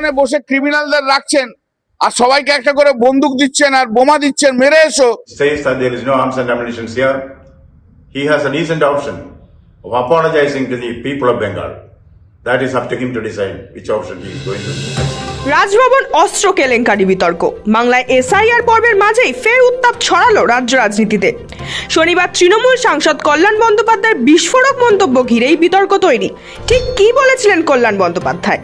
রাজভবনে বসে ক্রিমিনালদের রাখছেন আর সবাইকে একটা করে বন্দুক দিচ্ছেন আর বোমা দিচ্ছেন মেরে এসো। He has a decent option of apologizing to the people of Bengal. That is up to him to decide which option he is going to. Raj Bhavan অস্ত্র কেলেঙ্কারি বিতর্ক। বাংলায় এসআইআর পর্বের মাঝেই ফের উত্তাপ ছড়ালো রাজ্য রাজনীতিতে। শনিবার তৃণমূল সাংসদ কল্যাণ বন্দ্যোপাধ্যায়ের বিস্ফোরক মন্তব্য ঘিরেই বিতর্ক তৈরি। ঠিক কি বলেছিলেন কল্যাণ বন্দ্যোপাধ্যায়?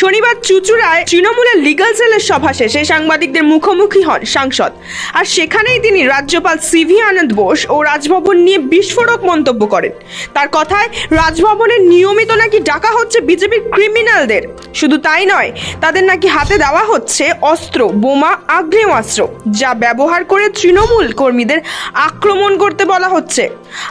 শনিবার চুচুড়ায় তৃণমূলের লিগাল সেলের সভা শেষে সাংবাদিকদের মুখোমুখি হন সাংসদ। আর সেখানেই তিনি রাজ্যপাল সিভি আনন্দ বোস ও রাজভবন নিয়ে বিস্ফোরক মন্তব্য করেন। তার কথায় রাজভবনে নিয়মিত নাকি ডাকা হচ্ছে বিজেপির ক্রিমিনালদের শুধু তাই নয়, তাদের নাকি হাতে দেওয়া হচ্ছে অস্ত্র, বোমা, আগ্নেয়াস্ত্র, যা ব্যবহার করে তৃণমূল কর্মীদের আক্রমণ করতে বলা হচ্ছে।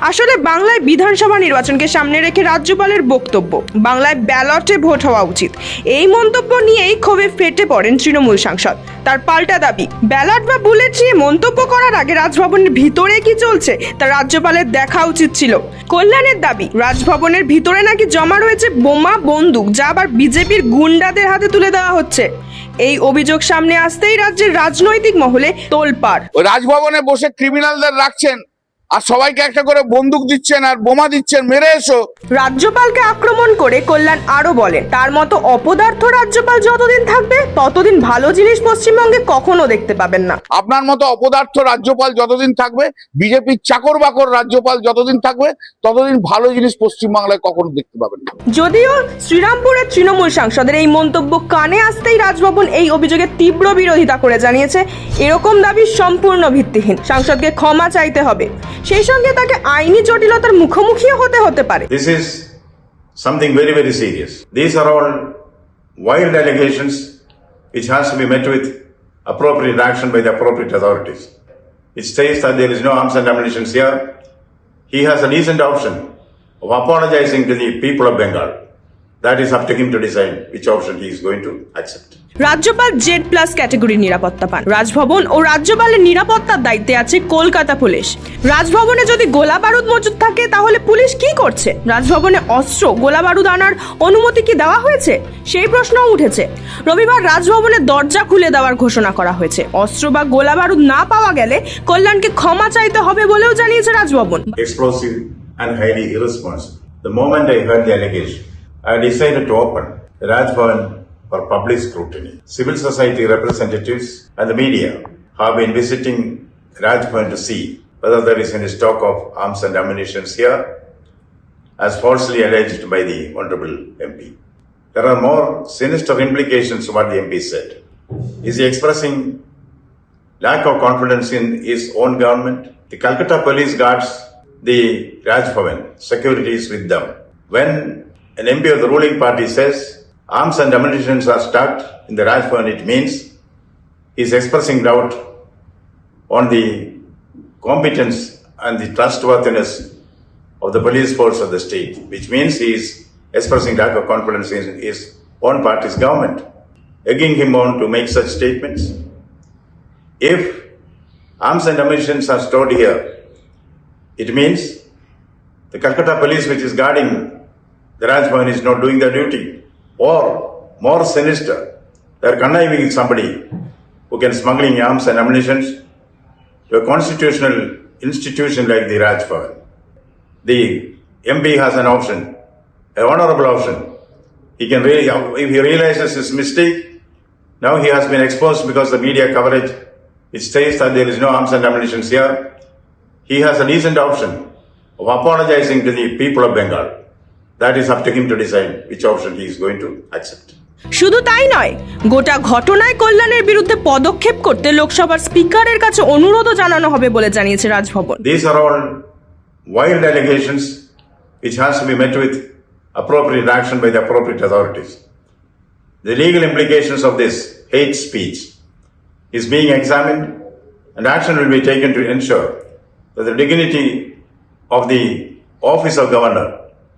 আসলে বাংলায় বিধানসভা নির্বাচনকে সামনে রেখে রাজ্যপালের বক্তব্য, বাংলায় ব্যালটে ভোট হওয়া উচিত। এই মন্তব্য নিয়েই ক্ষোভে ফেটে পড়েন তৃণমূল সাংসদ। তার পাল্টা দাবি, ব্যালট বা বুলেট নিয়ে মন্তব্য করার আগে রাজভবনের ভিতরে কি চলছে, তা রাজ্যপালের দেখা উচিত ছিল। কল্যাণের দাবি, রাজভবনের ভিতরে নাকি জমা রয়েছে বোমা, বন্দুক, যা আবার বিজেপির গুন্ডাদের হাতে তুলে দেওয়া হচ্ছে। এই অভিযোগ সামনে আসতেই রাজ্যের রাজনৈতিক মহলে তোলপাড়। রাজভবনে বসে ক্রিমিনালদের রাখছেন। আর সবাইকে একটা করে বন্দুক দিচ্ছেন আর বোমা দিচ্ছেন মেরে এসো। রাজ্যপালকে আক্রমণ করে কল্যাণ আরও বলেন তার মতো অপদার্থ রাজ্যপাল যতদিন থাকবে ততদিন ভালো জিনিস পশ্চিমবঙ্গে কখনো দেখতে পাবেন না। আপনার মতো অপদার্থ রাজ্যপাল যতদিন থাকবে বিজেপির চাকর বাকর রাজ্যপাল যতদিন থাকবে ততদিন ভালো জিনিস পশ্চিমবাংলায় কখনো দেখতে পাবেন না। যদিও শ্রীরামপুরের তৃণমূল সাংসদের এই মন্তব্য কানে আসতেই রাজভবন এই অভিযোগের তীব্র বিরোধিতা করে জানিয়েছে এরকম দাবি সম্পূর্ণ ভিত্তিহীন। সাংসদকে ক্ষমা চাইতে হবে। সেই সঙ্গে তাকে আইনি জটিলতার মুখোমুখিও হতে হতে পারে This is something very, very serious. These are all wild allegations which has to be met with appropriate action by the appropriate authorities. It states that there is no arms and ammunition here. He has a decent option of apologizing to the people of Bengal. That is up to him to decide which option he is going to accept. রাজ্যপাল Z plus ক্যাটাগরির নিরাপত্তা পান। রাজভবন ও রাজ্যপালের নিরাপত্তার দায়িত্বে আছে Kolkata police. রাজভবনে যদি গোলা বারুদ মজুদ থাকে তাহলে পুলিশ কি করছে? রাজভবনে অস্ত্র গোলা বারুদ আনার অনুমতি কি দেওয়া হয়েছে? সেই প্রশ্নও উঠেছে। রবিবার রাজভবনের দরজা খুলে দেওয়ার ঘোষণা করা হয়েছে। অস্ত্র বা গোলা বারুদ না পাওয়া গেলে কল্যাণকে ক্ষমা চাইতে হবে বলেও জানিয়েছে Raj Bhavan. Explosive and highly irresponsible. The moment I heard the allegation, I decided to open Raj for public scrutiny. Civil society representatives and the media have been visiting Raj to see whether there is any stock of arms and ammunition here, as falsely alleged by the Honorable MP. There are more sinister implications to what the MP said. Is he expressing lack of confidence in his own government. The Calcutta police guards the Raj Bhavan, security with them. When an MP of the ruling party says arms and ammunition are stuck in the Raj Bhavan, it means he is expressing doubt on the competence and the trustworthiness of the police force of the state, which means he is expressing lack of confidence in his own party's government, egging him on to make such statements. If arms and ammunition are stored here, it means the Calcutta police, which is guarding the Raj Bhavan, is not doing their duty. Or, more sinister, they are conniving with somebody who can smuggling arms and ammunition to a constitutional institution like the Raj Bhavan. The MP has an option, an honorable option. He can really, if he realizes his mistake, now he has been exposed because the media coverage, it states that there is no arms and ammunition here. He has a decent option of apologizing to the people of Bengal. That is up to him to decide which option he is going to accept. শুধু তাই নয় গোটা ঘটনায় কল্যাণের বিরুদ্ধে পদক্ষেপ করতে লোকসভার স্পিকারের কাছে অনুরোধও জানানো হবে বলে জানিয়েছে Raj Bhavan These are all wild allegations which has to be met with appropriate action by the appropriate authorities. The legal implications of this hate speech is being examined and action will be taken to ensure that the dignity of the office of governor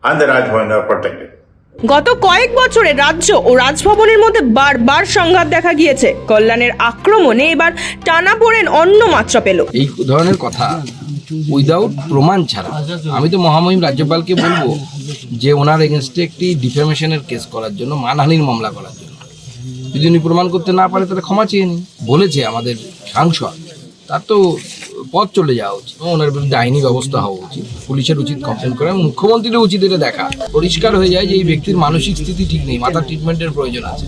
and the Raj Bhavan are protected. গত কয়েক বছরে রাজ্য ও রাজভবনের মধ্যে বারবার সংঘাত দেখা গিয়েছে। কল্যাণের আক্রমণে এবার টানা পড়েন অন্য মাত্রা পেল। এই ধরনের কথা উইদাউট প্রমাণ ছাড়া আমি তো মহামহিম রাজ্যপালকে বলব যে ওনার এগেনস্টে একটি ডিফেমেশনের কেস করার জন্য মানহানির মামলা করার জন্য। যদি উনি প্রমাণ করতে না পারে তাহলে ক্ষমা চেয়ে নিন বলেছে আমাদের সাংসদ। তার তো পথ চলে যাওয়া উচিত। ওনার বিরুদ্ধে আইনি ব্যবস্থা হওয়া উচিত। পুলিশের উচিত কমপ্লেন করা এবং মুখ্যমন্ত্রীরও উচিত এটা দেখা। পরিষ্কার হয়ে যায় যে এই ব্যক্তির মানসিক স্থিতি ঠিক নেই মাথার ট্রিটমেন্টের প্রয়োজন আছে।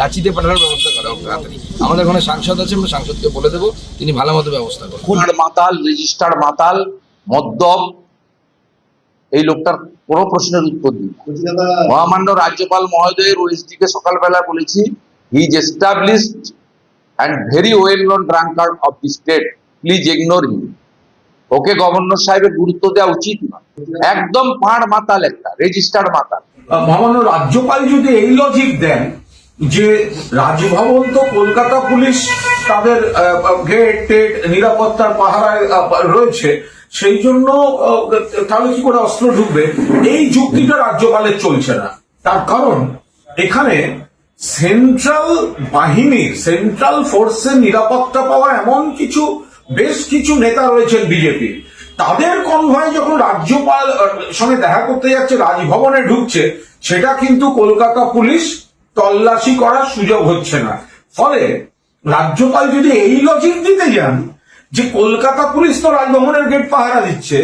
রাঁচিতে পাঠানোর ব্যবস্থা করা হোক তাড়াতাড়ি। আমাদের ওখানে সাংসদ আছে, আমরা সাংসদকে বলে দেবো, তিনি ভালো মতো ব্যবস্থা করবেন মাতাল, রেজিস্টার মাতাল, মদ্যপ, এই লোকটার কোনো প্রশ্নের উত্তর দিই মহামান্য রাজ্যপাল মহোদয়ের ওএসডি কে সকালবেলা বলেছি he is established and very well known drunkard of the state please ignore him okay governor সাহেবের গুরুত্ব দেওয়া উচিত না। একদম পাঁড় মাতাল একটা রেজিস্টার মাতাল। মহামান্য রাজ্যপাল যদি এই লজিক দেন যে রাজভবন তো কলকাতা পুলিশ তাদের গেট টেট, নিরাপত্তার পাহারায় রয়েছে, সেই জন্য তাহলে কি করে অস্ত্র ঢুকবে? এই যুক্তিটা রাজ্যপালের চলছে না। তার কারণ, এখানে সেন্ট্রাল বাহিনীর সেন্ট্রাল ফোর্সের নিরাপত্তা পাওয়া এমন কিছু বেশ কিছু নেতা রয়েছেন বিজেপির তাদের কনভয় যখন রাজ্যপাল সঙ্গে দেখা করতে যাচ্ছে, রাজভবনে ঢুকছে, সেটা কিন্তু কলকাতা পুলিশ তল্লাশি করার সুযোগ হচ্ছে না। ফলে রাজ্যপাল যদি এই লজিক দিতে যান, যে কলকাতা পুলিশ তো রাজভবনের গেট পাহারা দিচ্ছে,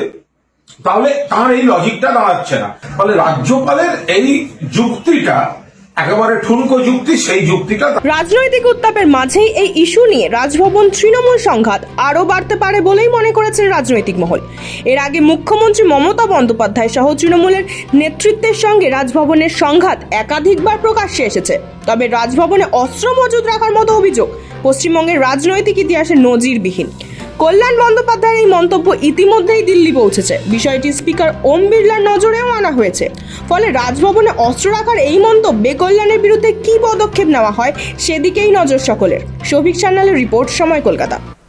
তাহলে তার এই লজিকটা দাঁড়াচ্ছে না। ফলে রাজ্যপালের এই যুক্তিটা একেবারে ঠুনকো যুক্তি, সেই যুক্তিটা রাজনৈতিক উত্তাপের মাঝেই এই ইস্যু নিয়ে রাজভবন তৃণমূল সংঘাত আরও বাড়তে পারে বলেই মনে করেছেন রাজনৈতিক মহল। এর আগে মুখ্যমন্ত্রী মমতা বন্দ্যোপাধ্যায় সহ তৃণমূলের নেতৃত্বের সঙ্গে রাজভবনের সংঘাত একাধিকবার প্রকাশ্যে এসেছে। তবে রাজভবনে অস্ত্র মজুদ রাখার মতো অভিযোগ পশ্চিমবঙ্গের রাজনৈতিক ইতিহাসে নজিরবিহীন। কল্যাণ বন্দ্যোপাধ্যায়ের এই মন্তব্য ইতিমধ্যেই দিল্লি পৌঁছেছে। বিষয়টি স্পিকার ওম বিড়লার নজরেও আনা হয়েছে। ফলে রাজভবনে অস্ত্র রাখার এই মন্তব্যে কল্যাণের বিরুদ্ধে কী পদক্ষেপ নেওয়া হয়, সেদিকেই নজর সকলের। শফিক সান্যালের রিপোর্ট, সময় কলকাতা।